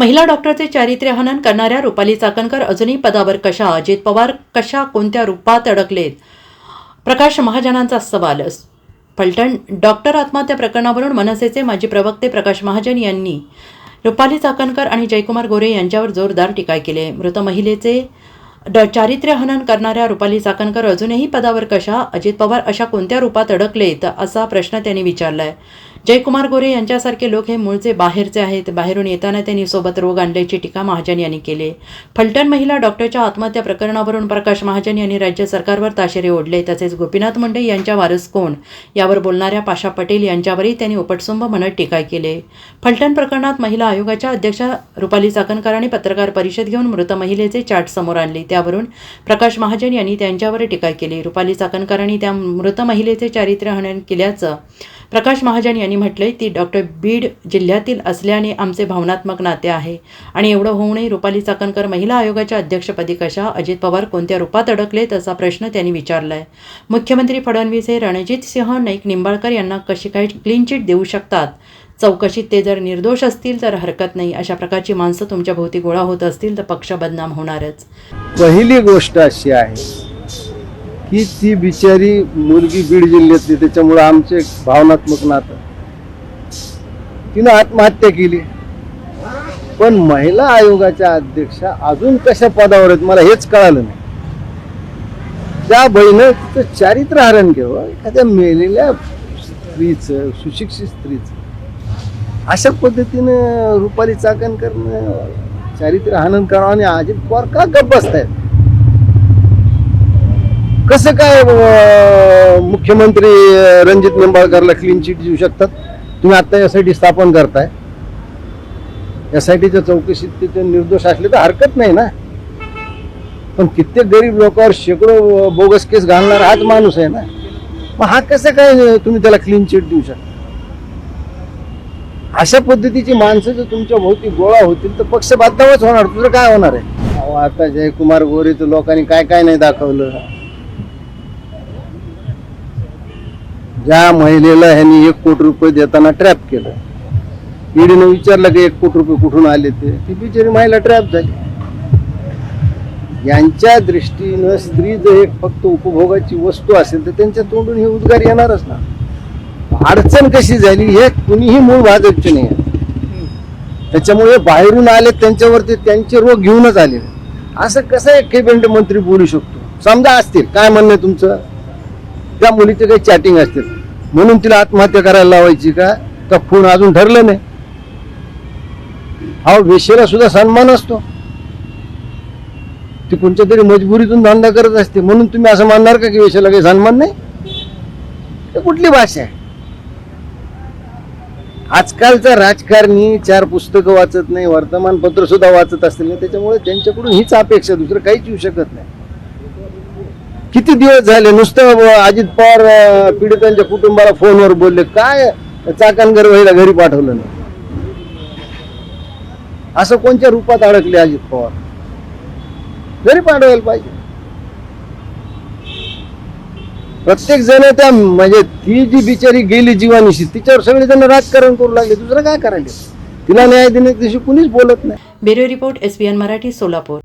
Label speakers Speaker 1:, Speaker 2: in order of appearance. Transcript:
Speaker 1: महिला डॉक्टरचे चारित्र्य हनन करणाऱ्या रुपाली चाकणकर अजूनही पदावर कशा अजित पवार कशा कोणत्या रूपात अडकलेत? प्रकाश महाजनांचा सवाल. फलटण डॉक्टर आत्महत्या प्रकरणावरून मनसेचे माजी प्रवक्ते प्रकाश महाजन यांनी रुपाली चाकणकर आणि जयकुमार गोरे यांच्यावर जोरदार टीका केली. मृत महिलेचे चारित्र्य हनन करणाऱ्या रुपाली चाकणकर अजूनही पदावर कशा अजित पवार अशा कोणत्या रूपात अडकलेत असा प्रश्न त्यांनी विचारला आहे जयकुमार गोरे यांच्यासारखे लोक हे मूळचे बाहेरचे आहेत. बाहेरून येताना त्यांनी सोबत रोग आणल्याची टीका महाजन यांनी केली. फलटण महिला डॉक्टरच्या आत्महत्या प्रकरणावरून प्रकाश महाजन यांनी राज्य सरकारवर ताशेरे ओढले. तसेच गोपीनाथ मुंडे यांच्या वारस कोण? यावर बोलणाऱ्या पाशा पटेल यांच्यावरही त्यांनी उपटसुंभ म्हणत टीका केली. फलटण प्रकरणात महिला आयोगाच्या अध्यक्षा रुपाली चाकणकरांनी पत्रकार परिषद घेऊन मृत महिलेचे चाट समोर आणले. त्यावरून प्रकाश महाजन यांनी त्यांच्यावर टीका केली. रुपाली चाकणकरांनी त्या मृत महिलेचे चारित्र्य हनन केल्याचं प्रकाश महाजन यांनी म्हटलंय ती डॉक्टर बीड जिल्ह्यातील असल्याने आमचे भावनात्मक नाते आहे. आणि एवढं होऊनही रुपाली चाकणकर महिला आयोगाच्या अध्यक्षपदी कशा अजित पवार कोणत्या रूपात अडकले असा प्रश्न त्यांनी विचारलाय. मुख्यमंत्री फडणवीस हे रणजित सिंह नाईक निंबाळकर यांना कशी काही क्लीन चिट देऊ शकतात? चौकशीत ते जर निर्दोष असतील तर हरकत नाही. अशा प्रकारची माणसं तुमच्या भोवती गोळा होत असतील तर पक्ष बदनाम होणारच.
Speaker 2: पहिली गोष्ट अशी आहे की ती बिचारी मुलगी बीड जिल्ह्यातली त्याच्यामुळं आमचे एक भावनात्मक नातं. तिनं आत्महत्या केली. पण महिला आयोगाच्या अध्यक्षा अजून कशा पदावर आहेत मला हेच कळालं नाही. त्या बहिणं तिचं चारित्र्य हरण घ्यावं एखाद्या मेलेल्या स्त्रीचं सुशिक्षित स्त्रीचं. अशा पद्धतीनं रुपाली चाकण करणं चारित्र्य हनन करावं आणि अजित पवार का गप्प बसतायत? कसं काय मुख्यमंत्री रणजित निंबाळकरला क्लीन चिट देऊ शकतात? तुम्ही आता यासाठी स्थापन करताय. यासाठीच्या चौकशीत तिथे निर्दोष असले तर हरकत नाही ना. पण कित्येक गरीब लोकांवर शेकडो बोगस केस घालणारा हाच माणूस आहे ना. मग हा कसं काय तुम्ही त्याला क्लीन चिट देऊ शकता? अशा पद्धतीची माणसं जर तुमच्या भोवती गोळा होतील तर पक्ष बदनामच होणार. तुझं काय होणार आहे? अहो, आता जयकुमार गोरे तर लोकांनी काय काय नाही दाखवलं. ज्या महिलेला ह्यांनी एक कोटी रुपये देताना ट्रॅप केलं. ईडीनं विचारलं की एक कोटी रुपये कुठून आले ते? ती बिचारी महिला ट्रॅप झाली. यांच्या दृष्टीनं स्त्री जर एक फक्त उपभोगाची वस्तू असेल तर त्यांच्या तोंडून हे उद्गार येणारच ना. अडचण कशी झाली हे कुणीही मूळ भाजपचे नाही आहे. त्याच्यामुळे बाहेरून आले त्यांच्यावरती त्यांचे रोग घेऊनच आले. असं कसं एक कॅबिनेट मंत्री बोलू शकतो? समजा असतील. काय म्हणणं तुमचं? त्या मुलीचे काही चॅटिंग असतील. म्हणून तिला आत्महत्या करायला लावायची का? का फोन अजून ठरलं नाही? हा वेशेला सुद्धा सन्मान असतो. ती कोणत्या तरी मजबुरीतून धंदा करत असते. म्हणून तुम्ही असं मानणार का की वेशेला काही सन्मान नाही? कुठली भाषा आहे? आजकालचा राजकारणी चार पुस्तकं वाचत नाही वर्तमानपत्र सुद्धा वाचत असतील ना त्याच्यामुळे त्यांच्याकडून हीच अपेक्षा दुसरं काहीच येऊ शकत नाही. किती दिवस झाले नुसतं अजित पवार पीडितांच्या कुटुंबाला फोनवर बोलले? काय चाकणगर वहिला घरी पाठवलं नाही? असं कोणत्या रूपात अडकले अजित पवार? घरी पाठवायला पाहिजे. प्रत्येक जण त्या म्हणजे ती जी बिचारी गेली जीवानिशी तिच्यावर सगळे जण राजकारण करू लागले. दुसरं काय करायला? तिला न्याय देण्याच्या दिवशी कुणीच बोलत नाही.
Speaker 1: Bureau report S Marathi Solapur.